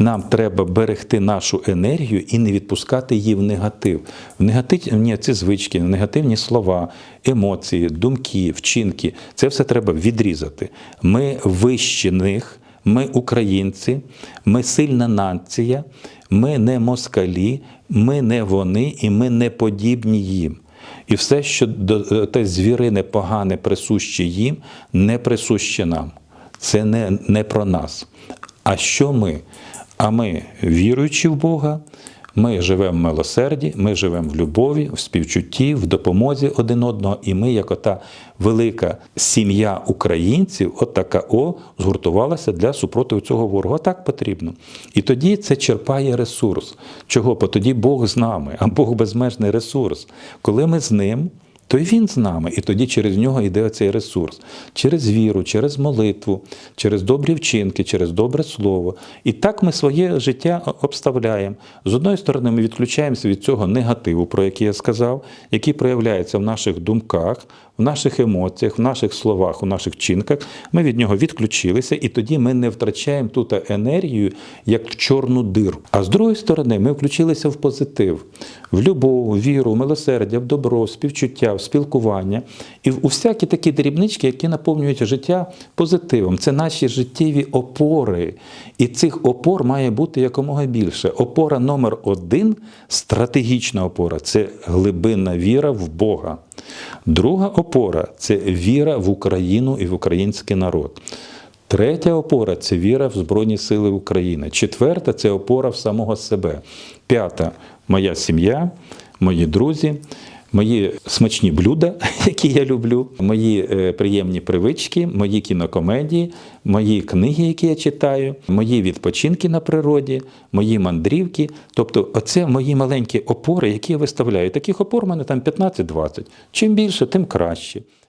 Нам треба берегти нашу енергію і не відпускати її в негатив. В негативні ці звички, негативні слова, емоції, думки, вчинки це все треба відрізати. Ми вищі них. Ми українці, ми сильна нація, ми не москалі, ми не вони і ми не подібні їм. І все, що до- те звірине погане присуще їм, не присуще нам. Це не, не про нас. А що ми? А ми, віруючи в Бога, ми живемо в милосерді, ми живемо в любові, в співчутті, в допомозі один одного, і ми, як ота велика сім'я українців, от така о, згуртувалася для супротиву цього ворога. Так потрібно. І тоді це черпає ресурс. Чого? Бо тоді Бог з нами, а Бог безмежний ресурс. Коли ми з ним. То й він з нами, і тоді через нього йде оцей ресурс. Через віру, через молитву, через добрі вчинки, через добре слово. І так ми своє життя обставляємо. З одної сторони, ми відключаємося від цього негативу, про який я сказав, який проявляється в наших думках, в наших емоціях, в наших словах, у наших вчинках. Ми від нього відключилися, і тоді ми не втрачаємо тут енергію, як в чорну диру. А з другої сторони, ми включилися в позитив, в любов, віру, в милосердя, в добро, в співчуття, в спілкування і у всякі такі дрібнички, які наповнюють життя позитивом. Це наші життєві опори. І цих опор має бути якомога більше. Опора номер один стратегічна опора це глибинна віра в Бога. Друга опора це віра в Україну і в український народ. Третя опора це віра в Збройні Сили України. Четверта це опора в самого себе. П'ята моя сім'я, мої друзі, мої смачні блюда, які я люблю, мої е, приємні привички, мої кінокомедії, мої книги, які я читаю, мої відпочинки на природі, мої мандрівки. Тобто, оце мої маленькі опори, які я виставляю. Таких опор у мене там 15-20. Чим більше, тим краще.